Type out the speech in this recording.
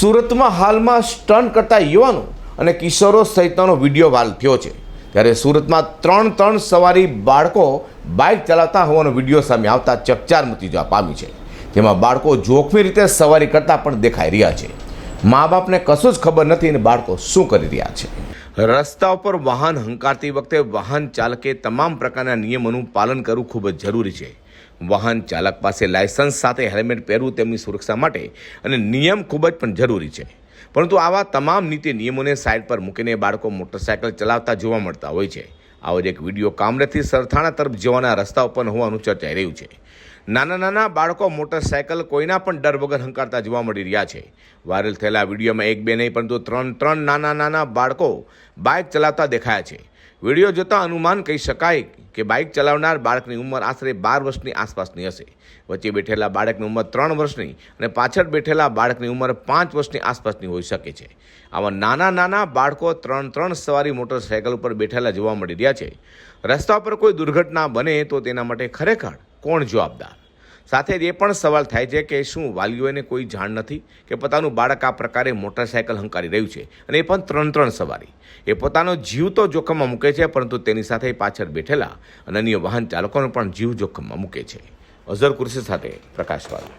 સુરતમાં હાલમાં સ્ટન્ટ કરતા યુવાનો અને કિશોરો સહિતનો વીડિયો વાયરલ થયો છે. ત્યારે સુરતમાં ત્રણ ત્રણ સવારી બાળકો બાઇક ચલાવતા હોવાનો વીડિયો સામે આવતા ચકચાર મચી જવા પામી છે. જેમાં બાળકો જોખમી રીતે સવારી કરતા પણ દેખાઈ રહ્યા છે. મા બાપને કશું જ ખબર નથી અને બાળકો શું કરી રહ્યા છે. રસ્તા ઉપર વાહન હંકારતી વખતે વાહન ચાલકે તમામ પ્રકારના નિયમોનું પાલન કરવું ખૂબ જ જરૂરી છે. વાહન ચાલક પાસે લાયસન્સ સાથે હેલ્મેટ પહેરવું તેમની સુરક્ષા માટે અને નિયમ ખૂબ જ પણ જરૂરી છે. પરંતુ આવા તમામ નીતિ નિયમોને સાઇડ પર મૂકીને બાળકો મોટરસાયકલ ચલાવતા જોવા મળતા હોય છે. આવો જ એક વીડિયો કામરેથી સરથાણા તરફ જવાના રસ્તા ઉપર હોવાનું ચર્ચાઈ રહ્યું છે. નાના નાના બાળકો મોટરસાયકલ કોઈના પણ ડર વગર હંકારતા જોવા મળી રહ્યા છે. વાયરલ થયેલા વિડીયોમાં એક બે નહીં, પરંતુ ત્રણ ત્રણ નાના નાના બાળકો બાઇક ચલાવતા દેખાયા છે. વીડિયો જોતાં અનુમાન કહી શકાય કે બાઇક ચલાવનાર બાળકની ઉંમર આશરે બાર વર્ષની આસપાસની હશે. વચ્ચે બેઠેલા બાળકની ઉંમર ત્રણ વર્ષની અને પાછળ બેઠેલા બાળકની ઉંમર પાંચ વર્ષની આસપાસની હોઈ શકે છે. આવા નાના નાના બાળકો ત્રણ ત્રણ સવારી મોટરસાયકલ ઉપર બેઠેલા જોવા મળી રહ્યા છે. રસ્તા પર કોઈ દુર્ઘટના બને તો તેના માટે ખરેખર કોણ જવાબદાર? સાથે જ એ પણ સવાલ થાય છે કે શું વાલીઓને કોઈ જાણ નથી કે પોતાનું બાળક આ પ્રકારે મોટરસાયકલ હંકારી રહ્યું છે? અને એ પણ ત્રણ ત્રણ સવારી. એ પોતાનો જીવ તો જોખમમાં મૂકે છે, પરંતુ તેની સાથે પાછળ બેઠેલા અને અન્ય વાહન ચાલકોનો પણ જીવ જોખમમાં મૂકે છે. અઝર કુર્સી સાથે પ્રકાશવાળા.